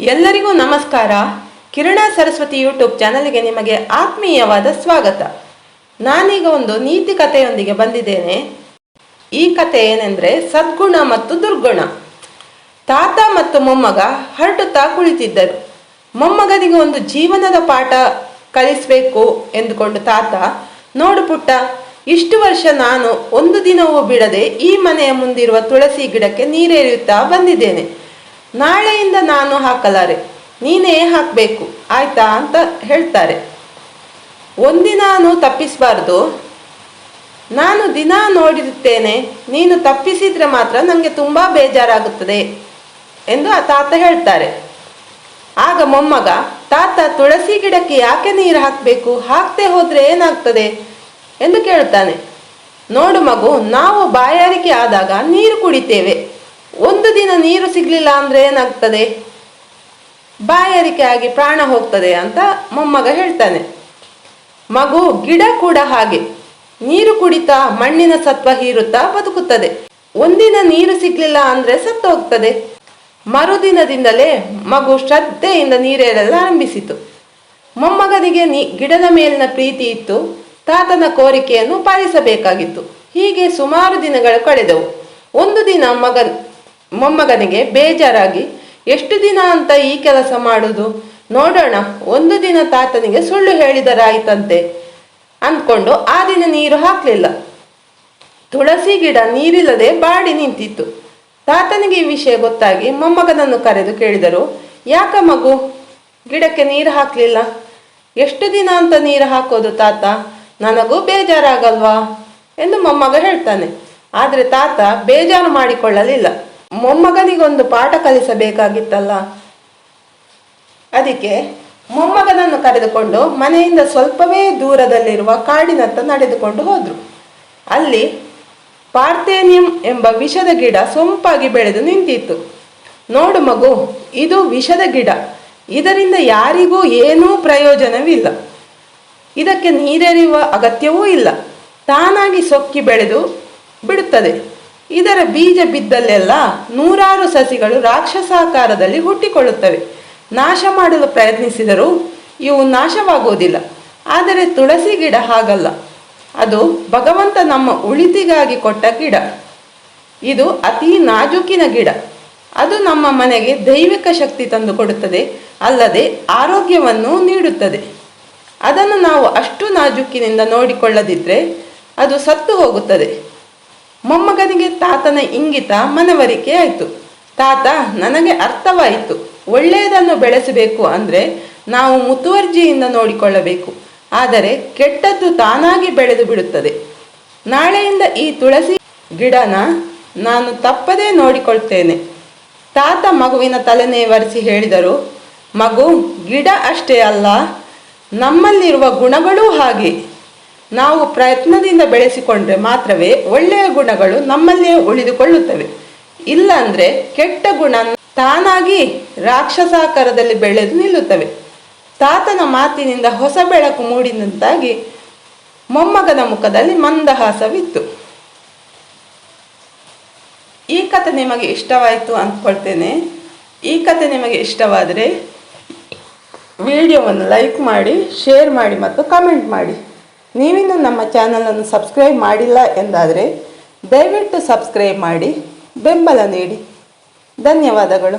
ಎಲ್ಲರಿಗೂ ನಮಸ್ಕಾರ. ಕಿರಣ ಸರಸ್ವತಿ ಯೂಟ್ಯೂಬ್ ಚಾನಲ್ಗೆ ನಿಮಗೆ ಆತ್ಮೀಯವಾದ ಸ್ವಾಗತ. ನಾನೀಗ ಒಂದು ನೀತಿ ಕಥೆಯೊಂದಿಗೆ ಬಂದಿದ್ದೇನೆ. ಈ ಕಥೆ ಏನೆಂದರೆ ಸದ್ಗುಣ ಮತ್ತು ದುರ್ಗುಣ. ತಾತ ಮತ್ತು ಮೊಮ್ಮಗ ಹರಟುತ್ತಾ ಕುಳಿತಿದ್ದರು. ಮೊಮ್ಮಗನಿಗೆ ಒಂದು ಜೀವನದ ಪಾಠ ಕಲಿಸಬೇಕು ಎಂದುಕೊಂಡು ತಾತ, ನೋಡು ಪುಟ್ಟ, ಇಷ್ಟು ವರ್ಷ ನಾನು ಒಂದು ದಿನವೂ ಬಿಡದೆ ಈ ಮನೆಯ ಮುಂದಿರುವ ತುಳಸಿ ಗಿಡಕ್ಕೆ ನೀರೆರೆಯುತ್ತಾ ಬಂದಿದ್ದೇನೆ. ನಾಳೆಯಿಂದ ನಾನು ಹಾಕಲಾರೆ, ನೀನೇ ಹಾಕಬೇಕು, ಆಯ್ತಾ ಅಂತ ಹೇಳ್ತಾರೆ. ಒಂದಿನಾನು ತಪ್ಪಿಸಬಾರ್ದು. ನಾನು ದಿನ ನೋಡಿರುತ್ತೇನೆ, ನೀನು ತಪ್ಪಿಸಿದ್ರೆ ಮಾತ್ರ ನನಗೆ ತುಂಬ ಬೇಜಾರಾಗುತ್ತದೆ ಎಂದು ಆ ತಾತ ಹೇಳ್ತಾರೆ. ಆಗ ಮೊಮ್ಮಗ, ತಾತ ತುಳಸಿ ಗಿಡಕ್ಕೆ ಯಾಕೆ ನೀರು ಹಾಕಬೇಕು, ಹಾಕದೆ ಹೋದ್ರೆ ಏನಾಗ್ತದೆ ಎಂದು ಕೇಳ್ತಾನೆ ನೋಡು ಮಗು, ನಾವು ಬಾಯಾರಿಕೆ ಆದಾಗ ನೀರು ಕುಡಿತೇವೆ. ಒಂದು ದಿನ ನೀರು ಸಿಗ್ಲಿಲ್ಲ ಅಂದ್ರೆ ಏನಾಗ್ತದೆ? ಬಾಯಾರಿಕೆ ಆಗಿ ಪ್ರಾಣ ಹೋಗ್ತದೆ ಅಂತ ಮೊಮ್ಮಗ ಹೇಳ್ತಾನೆ. ಮಗು ಗಿಡ ಕೂಡ ಹಾಗೆ. ನೀರು ಕುಡಿತಾ ಮಣ್ಣಿನ ಸತ್ವ ಹೀರುತ್ತಾ ಬದುಕುತ್ತದೆ. ಒಂದಿನ ನೀರು ಸಿಗ್ಲಿಲ್ಲ ಅಂದ್ರೆ ಸತ್ತು ಹೋಗ್ತದೆ ಮರುದಿನದಿಂದಲೇ ಮಗು ಶ್ರದ್ಧೆಯಿಂದ ನೀರೇರಲು ಆರಂಭಿಸಿತು. ಮೊಮ್ಮಗನಿಗೆ ನೀ ಗಿಡದ ಮೇಲಿನ ಪ್ರೀತಿ ಇತ್ತು. ತಾತನ ಕೋರಿಕೆಯನ್ನು ಪಾಲಿಸಬೇಕಾಗಿತ್ತು. ಹೀಗೆ ಸುಮಾರು ದಿನಗಳು ಕಳೆದವು. ಒಂದು ದಿನ ಮಗನ್ ಮೊಮ್ಮಗನಿಗೆ ಬೇಜಾರಾಗಿ, ಎಷ್ಟು ದಿನ ಅಂತ ಈ ಕೆಲಸ ಮಾಡುವುದು ನೋಡೋಣ, ಒಂದು ದಿನ ತಾತನಿಗೆ ಸುಳ್ಳು ಹೇಳಿದರಾಯ್ತಂತೆ. ಅಂದ್ಕೊಂಡು ಆ ದಿನ ನೀರು ಹಾಕಲಿಲ್ಲ. ತುಳಸಿ ಗಿಡ ನೀರಿಲ್ಲದೆ ಬಾಡಿ ನಿಂತಿತ್ತು. ತಾತನಿಗೆ ಈ ವಿಷಯ ಗೊತ್ತಾಗಿ ಮೊಮ್ಮಗನನ್ನು ಕರೆದು ಕೇಳಿದರು, ಯಾಕ ಮಗು? ಗಿಡಕ್ಕೆ ನೀರು ಹಾಕಲಿಲ್ಲ? ಎಷ್ಟು ದಿನ ಅಂತ ನೀರು ಹಾಕೋದು ತಾತ? ನನಗೂ ಬೇಜಾರಾಗಲ್ವಾ? ಎಂದು ಮೊಮ್ಮಗ ಹೇಳ್ತಾನೆ. ಆದರೆ ತಾತ ಬೇಜಾರು ಮಾಡಿಕೊಳ್ಳಲಿಲ್ಲ. ಮೊಮ್ಮಗನಿಗೊಂದು ಪಾಠ ಕಲಿಸಬೇಕಾಗಿತ್ತಲ್ಲ? ಅದಕ್ಕೆ ಮೊಮ್ಮಗನನ್ನು ಕರೆದುಕೊಂಡು ಮನೆಯಿಂದ ಸ್ವಲ್ಪವೇ ದೂರದಲ್ಲಿರುವ ಕಾಡಿನತ್ತ ನಡೆದುಕೊಂಡು ಹೋದರು. ಅಲ್ಲಿ ಪಾರ್ಥೇನಿಯಂ ಎಂಬ ವಿಷದ ಗಿಡ ಸೊಂಪಾಗಿ ಬೆಳೆದು ನಿಂತಿತ್ತು. ನೋಡು ಮಗು, ಇದು ವಿಷದ ಗಿಡ. ಇದರಿಂದ ಯಾರಿಗೂ ಏನೂ ಪ್ರಯೋಜನವಿಲ್ಲ. ಇದಕ್ಕೆ ನೀರೆರಿಯುವ ಅಗತ್ಯವೂ ಇಲ್ಲ. ತಾನಾಗಿ ಸೊಕ್ಕಿ ಬೆಳೆದು ಬಿಡುತ್ತದೆ. ಇದರ ಬೀಜ ಬಿದ್ದಲ್ಲೆಲ್ಲ ನೂರಾರು ಸಸಿಗಳು ರಾಕ್ಷಸಾಕಾರದಲ್ಲಿ ಹುಟ್ಟಿಕೊಳ್ಳುತ್ತವೆ. ನಾಶ ಮಾಡಲು ಪ್ರಯತ್ನಿಸಿದರೂ ಇವು ನಾಶವಾಗುವುದಿಲ್ಲ. ಆದರೆ ತುಳಸಿ ಗಿಡ ಹಾಗಲ್ಲ. ಅದು ಭಗವಂತ ನಮ್ಮ ಉಳಿತಿಗಾಗಿ ಕೊಟ್ಟ ಗಿಡ. ಇದು ಅತಿ ನಾಜುಕಿನ ಗಿಡ. ಅದು ನಮ್ಮ ಮನೆಗೆ ದೈವಿಕ ಶಕ್ತಿ ತಂದು ಕೊಡುತ್ತದೆ, ಅಲ್ಲದೆ ಆರೋಗ್ಯವನ್ನು ನೀಡುತ್ತದೆ. ಅದನ್ನು ನಾವು ಅಷ್ಟು ನಾಜುಕಿನಿಂದ ನೋಡಿಕೊಳ್ಳದಿದ್ದರೆ ಅದು ಸತ್ತು ಹೋಗುತ್ತದೆ. ಮೊಮ್ಮಗನಿಗೆ ತಾತನ ಇಂಗಿತ ಮನವರಿಕೆ ಆಯಿತು. ತಾತ, ನನಗೆ ಅರ್ಥವಾಯಿತು. ಒಳ್ಳೆಯದನ್ನು ಬೆಳೆಸಬೇಕು ಅಂದರೆ ನಾವು ಮುತುವರ್ಜಿಯಿಂದ ನೋಡಿಕೊಳ್ಳಬೇಕು. ಆದರೆ ಕೆಟ್ಟದ್ದು ತಾನಾಗಿ ಬೆಳೆದು ಬಿಡುತ್ತದೆ. ನಾಳೆಯಿಂದ ಈ ತುಳಸಿ ಗಿಡನ ನಾನು ತಪ್ಪದೇ ನೋಡಿಕೊಳ್ತೇನೆ. ತಾತ ಮಗುವಿನ ತಲೆನೇ ಒರೆಸಿ ಹೇಳಿದರು, ಮಗು, ಗಿಡ ಅಷ್ಟೇ ಅಲ್ಲ, ನಮ್ಮಲ್ಲಿರುವ ಗುಣಗಳೂ ಹಾಗೆ. ನಾವು ಪ್ರಯತ್ನದಿಂದ ಬೆಳೆಸಿಕೊಂಡ್ರೆ ಮಾತ್ರವೇ ಒಳ್ಳೆಯ ಗುಣಗಳು ನಮ್ಮಲ್ಲೇ ಉಳಿದುಕೊಳ್ಳುತ್ತವೆ. ಇಲ್ಲಾಂದ್ರೆ ಕೆಟ್ಟ ಗುಣ ತಾನಾಗಿ ರಾಕ್ಷಸಾಕಾರದಲ್ಲಿ ಬೆಳೆದು ನಿಲ್ಲುತ್ತವೆ. ತಾತನ ಮಾತಿನಿಂದ ಹೊಸ ಬೆಳಕು ಮೂಡಿದಂತಾಗಿ ಮೊಮ್ಮಗನ ಮುಖದಲ್ಲಿ ಮಂದಹಾಸವಿತ್ತು. ಈ ಕಥೆ ನಿಮಗೆ ಇಷ್ಟವಾಯಿತು ಅಂದ್ಕೊಳ್ತೇನೆ. ಈ ಕಥೆ ನಿಮಗೆ ಇಷ್ಟವಾದರೆ, ವಿಡಿಯೋವನ್ನು ಲೈಕ್ ಮಾಡಿ, ಶೇರ್ ಮಾಡಿ ಮತ್ತು ಕಮೆಂಟ್ ಮಾಡಿ. ನೀವಿನ್ನೂ ನಮ್ಮ ಚಾನಲನ್ನು ಸಬ್ಸ್ಕ್ರೈಬ್ ಮಾಡಿಲ್ಲ ಎಂದಾದರೆ ದಯವಿಟ್ಟು ಸಬ್ಸ್ಕ್ರೈಬ್ ಮಾಡಿ ಬೆಂಬಲ ನೀಡಿ. ಧನ್ಯವಾದಗಳು.